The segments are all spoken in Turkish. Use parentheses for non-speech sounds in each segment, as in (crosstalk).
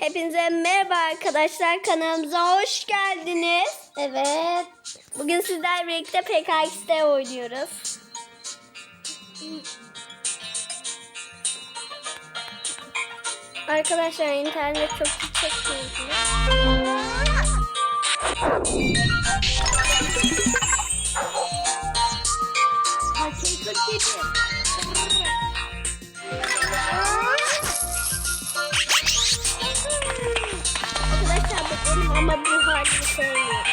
Hepinize merhaba arkadaşlar. Kanalımıza hoş geldiniz. Evet. Bugün sizlerle birlikte PKX'de oynuyoruz. Arkadaşlar internet çok iyi çekmiyor. Arkadaşlar benim ama bu halini sevmiyorum.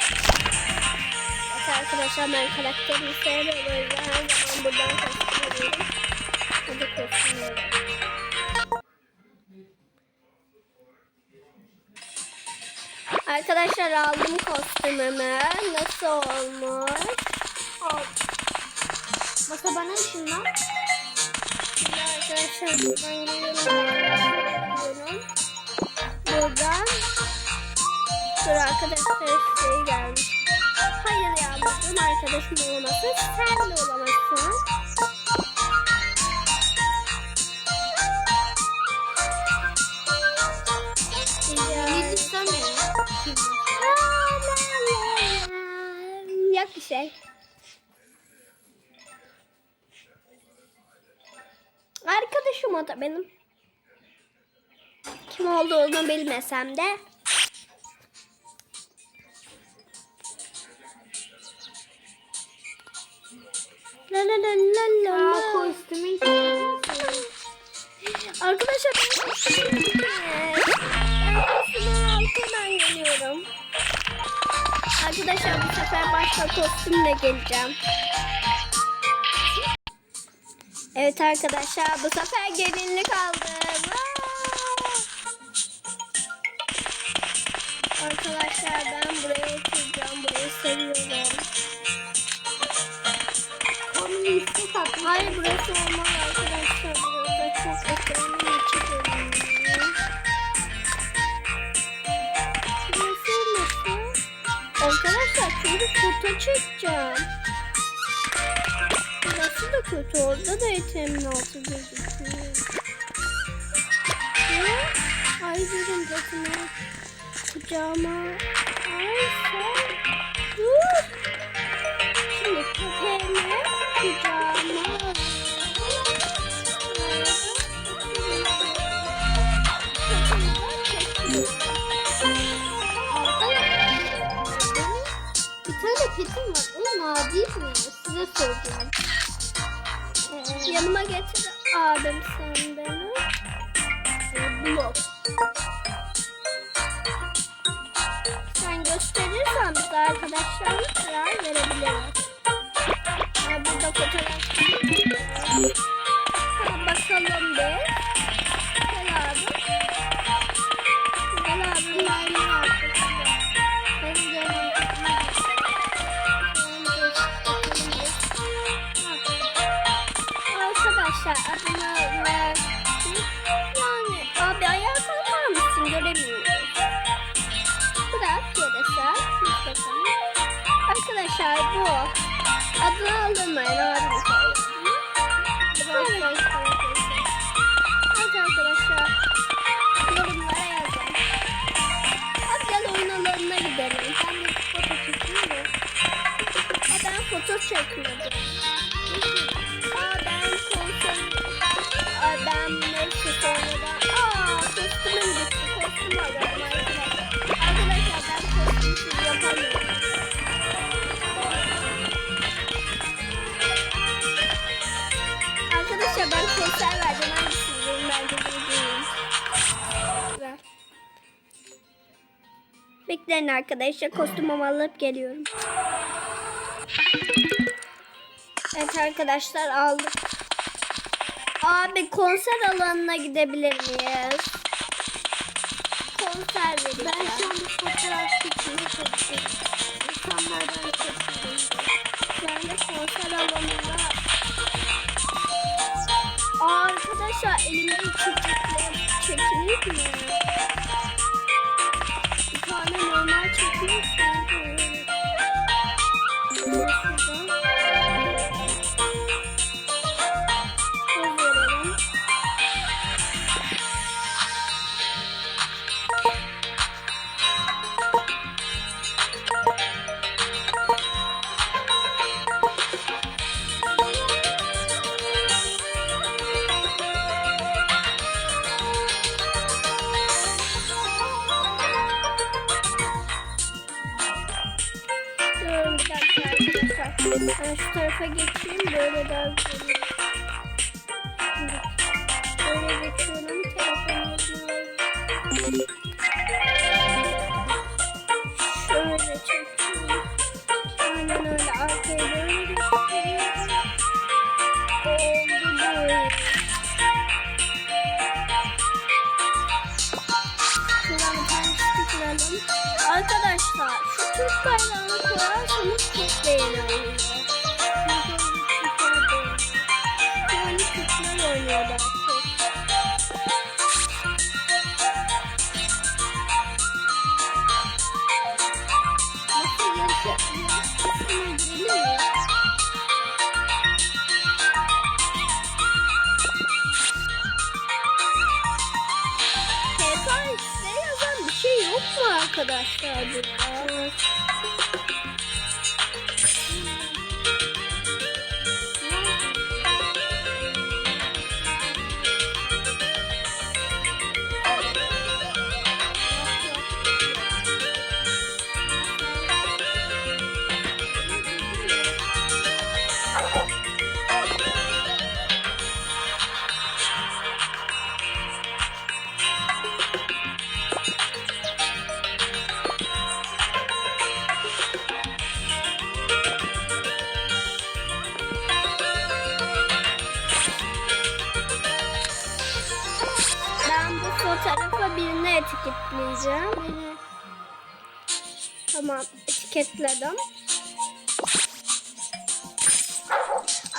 Evet arkadaşlar ben karakterimi sevmiyorum. O yüzden her zaman buradan kostüm Hadi kostüm alıyorum. Arkadaşlar aldım kostümümü. Nasıl olmuş? Masa bana ışınlan. Şimdi arkadaşlar buradan geliyorum. Buradan Dur arkadaşlar şey gelmiş. Hayır ya benim arkadaşım olamasın. Sen de olamazsın. Yok bir şey. Arkadaşım o da benim. Kim olduğunu bilmesem de. La la la la la Aa, la. kostümün Arkadaşlar ben kostümü Ben kostümü geliyorum. Arkadaşlar bu sefer başka kostümle geleceğim. Evet arkadaşlar bu sefer gelinlik aldım. Arkadaşlar ben buraya oturacağım. Burayı seviyorum. Komünist satma. Hayır burası olmaz arkadaşlar. Burada çok ekranın içi görünüyor. Burası nasıl? Arkadaşlar çünkü foto çekeceğim. Burası da kötü. Orada da eteğimin altı gözüküyor. Ay dedim bakın. Kucağıma. Ay sen. Yanıma getir abim sen beni. Ee, Blok. Sen gösterirsen bize arkadaşlar foto çekmedim. Aa ben konser... Aa ben neyse sonradan... Aa kostümüm gitti. Kostüm alıyorum arkadaşlar. Arkadaşlar ben kostümsüz yapamıyorum. Arkadaşlar ben konser verdim. Hangisini vereyim bence. Ver. Bekleyin arkadaşlar. Kostümümü alıp geliyorum. Evet arkadaşlar aldık. Abi konser alanına gidebilir miyiz? Konser vereceğim. Ben şu an bir fotoğraf çekmeye çalışıyorum. İnsanlardan çekiyorum. Ben de konser alanında Aa, arkadaşlar elimde içecekler çekilir mi? Ben şu tarafa geçeyim böyle daha güzel Türk bayrağını koyarsanız çok beğeni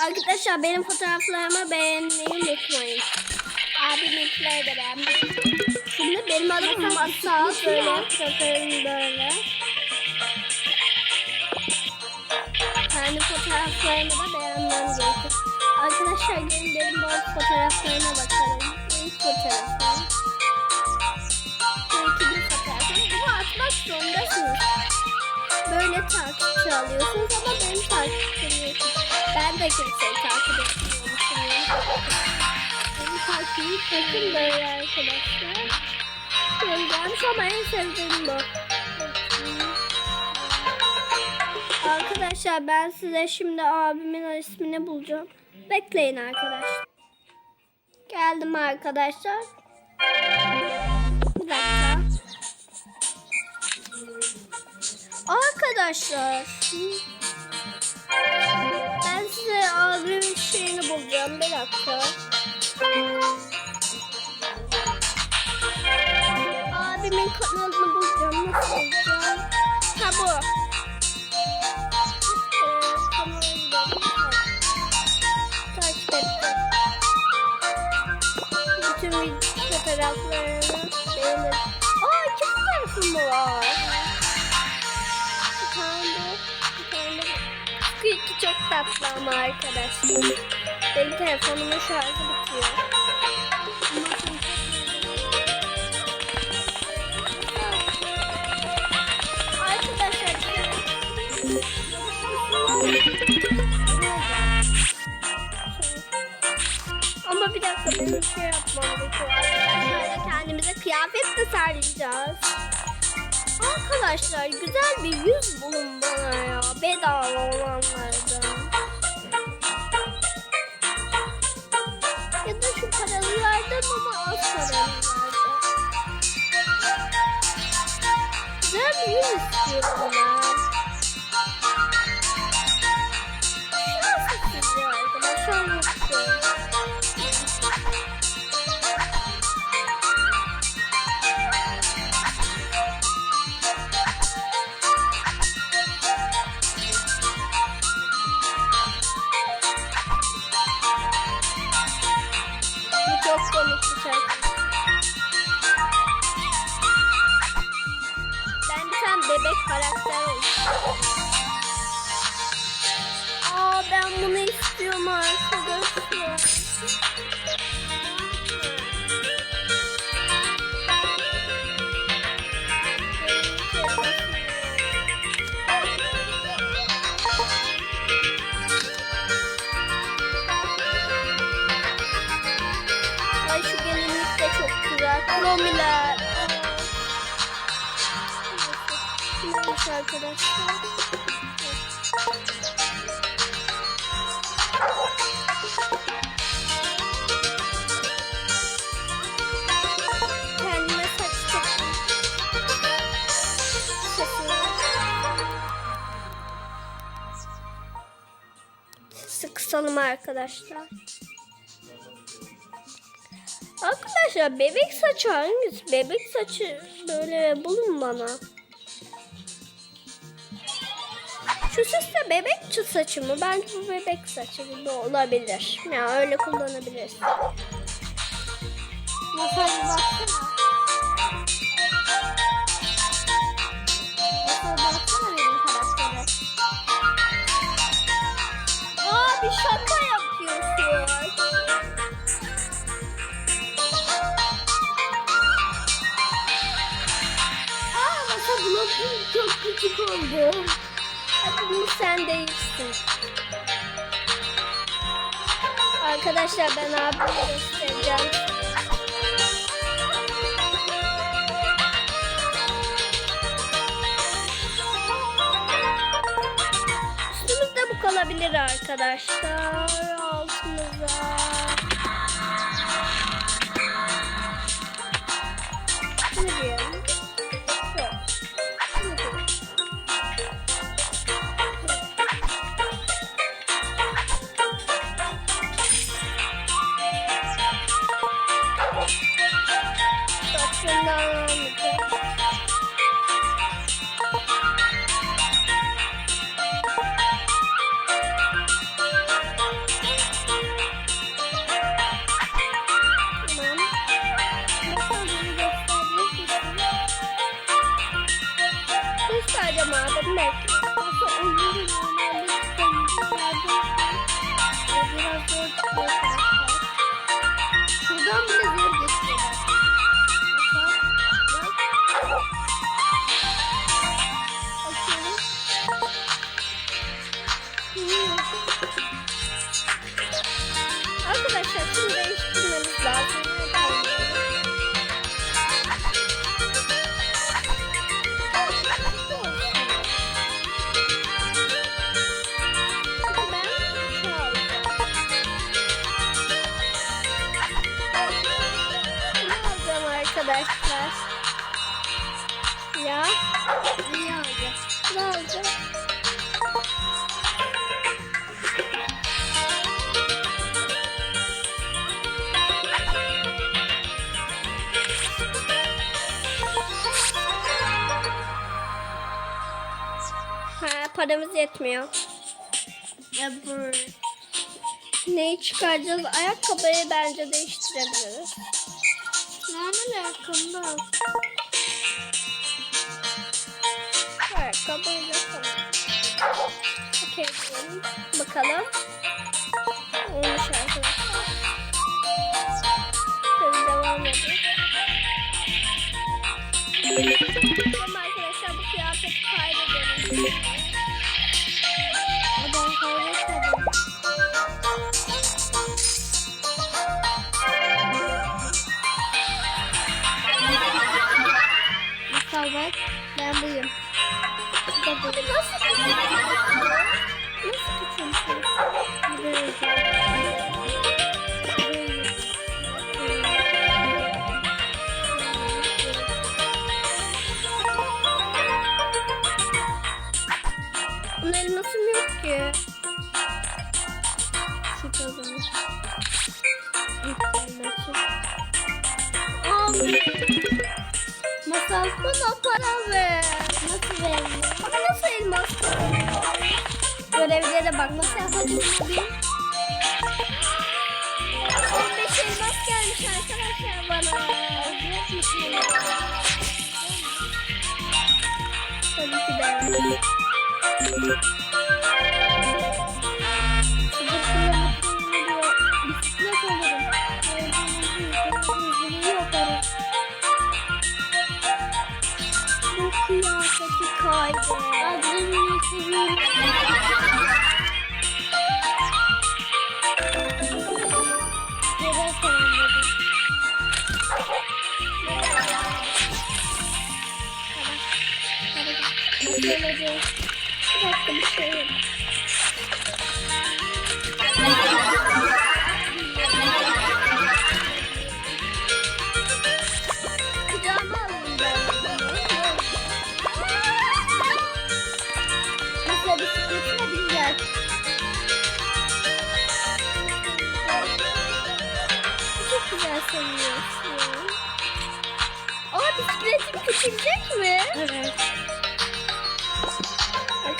Arkadaşlar benim fotoğraflarımı beğenmeyi unutmayın. Abiminkileri de beğenmeyi. Şimdi benim adım Masal. Böyle fotoğraflarım böyle. Kendi fotoğraflarımı da beğenmem gerekir. Arkadaşlar gelin benim bu fotoğraflarına bakalım. İlk fotoğrafım. Bu ikinci fotoğrafım. Bunu atmak zorundasınız. Böyle takipçi alıyorsunuz ama benim takipçim yok. Ben de kimseyi takip etmiyormuşum. Benim takibim sakın böyle arkadaşlar. Böyle gelmiş ama en sevdiğim bu. Arkadaşlar ben size şimdi abimin ismini bulacağım. Bekleyin arkadaşlar. Geldim arkadaşlar. Bir dakika. Arkadaşlar. Size abimin şeyini bulacağım. Bir dakika. Abimin kanalını bulacağım. Nasıl bulacağım? Ha bu. Takip. Bütün fotoğraflarını beğenir. Aa iki fotoğrafım mı var? Çok tatlı ama arkadaşlar. Benim telefonumun şarjı bitiyor. Ama bir dakika benim şey yapmam gerekiyor. Arkadaşlar kendimize kıyafet tasarlayacağız. Arkadaşlar güzel bir yüz bulun bebek karakter. Aa ben bunu istiyorum arkadaşlar. Ay şu gelinlik de çok güzel. Kromiler. Basalım arkadaşlar. Arkadaşlar bebek saçı hangisi? Bebek saçı böyle bulun bana. Şu ses bebek saçı mı? Bence bu bebek saçı gibi olabilir. Ya öyle kullanabilirsin. Masal bir baksana. Oldu. Hadi sen değilsin. Arkadaşlar ben abime göstereceğim. Üstümüzde bu kalabilir arkadaşlar. Ya İyi oldu. ne alacağım? Ha, paramız yetmiyor. Ya bu. Neyi çıkaracağız? Ayakkabıyı bence değiştirebiliriz. Normal ayakkabı Bakalım. Olmuş Bunun elmasım yok ki. Şu kazanır. Abi. Masal bana para ver. Nasıl verelim? Bana nasıl elmas? Görevlere bak. Nasıl yapalım? 15 elmas gelmiş arkadaşlar bana. Tabii ki de. Bisiklet alırım. Hızını yaparım. Bu kıyafeti kaydı. Hemşehrim. Kucağıma alın Mesela bisikletime bineceğiz. Çok güzel seviyorsun. Aa bisikletim küçülecek mi? Evet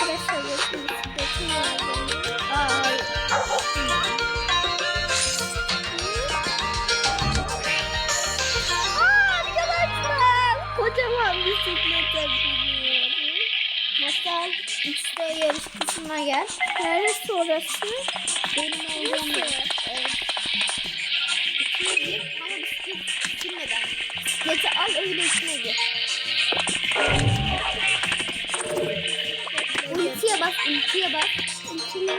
arkadaşlar bakın bisikletim var benim. Ay. Aa, arkadaşlar kocaman bisiklete biniyorum. Masal X'de yarış kısmına gel. Neresi orası? Benim olduğum yer. Evet. İkinci ama bisiklet sürmeden. Bisikleti al öyle içine gir. Ultiye bak. Ulti ne?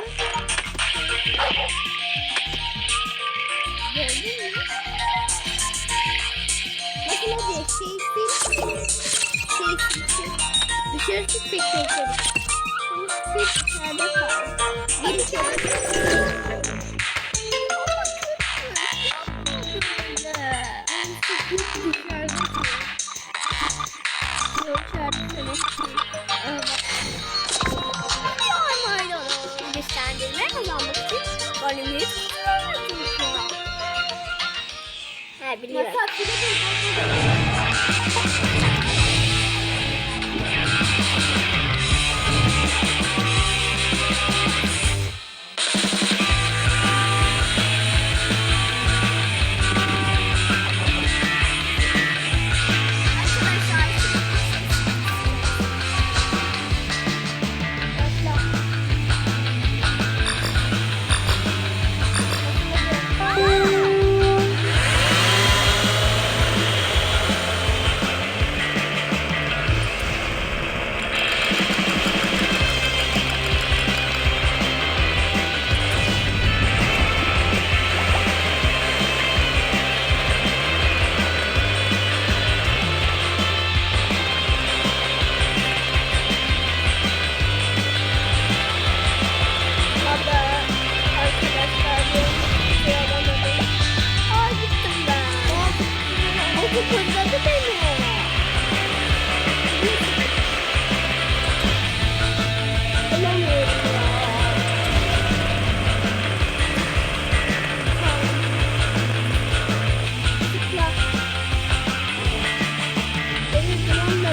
Gördün mü? Bakın hadi şey istedim. Şey istedim. Dışarı çık tek tek. Şimdi bir tane kaldı. Bir içeri. He biliyorum.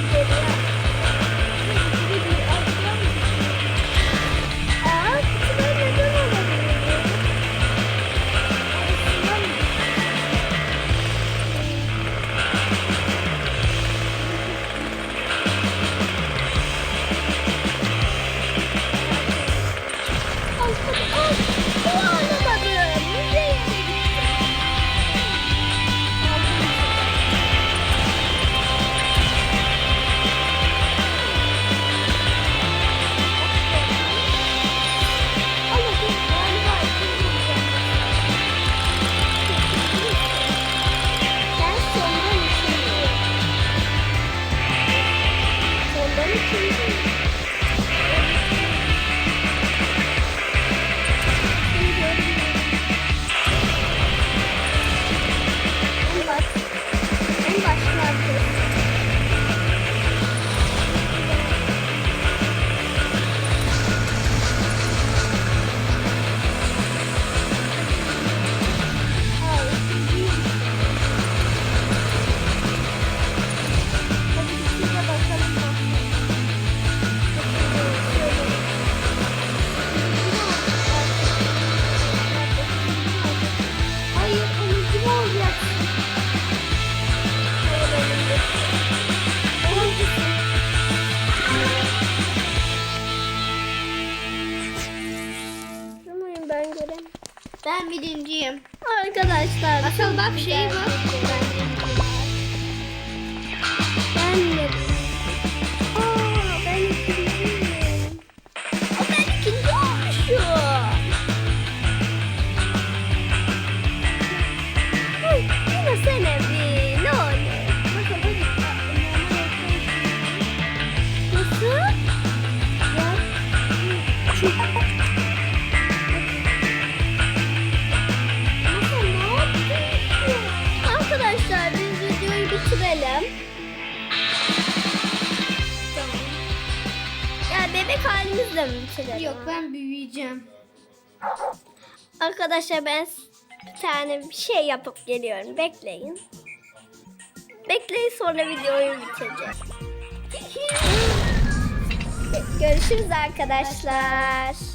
Thank you. bak şey. Arkadaşlar ben bir tane bir şey yapıp geliyorum. Bekleyin. Bekleyin sonra videoyu bitireceğim. (laughs) Görüşürüz arkadaşlar.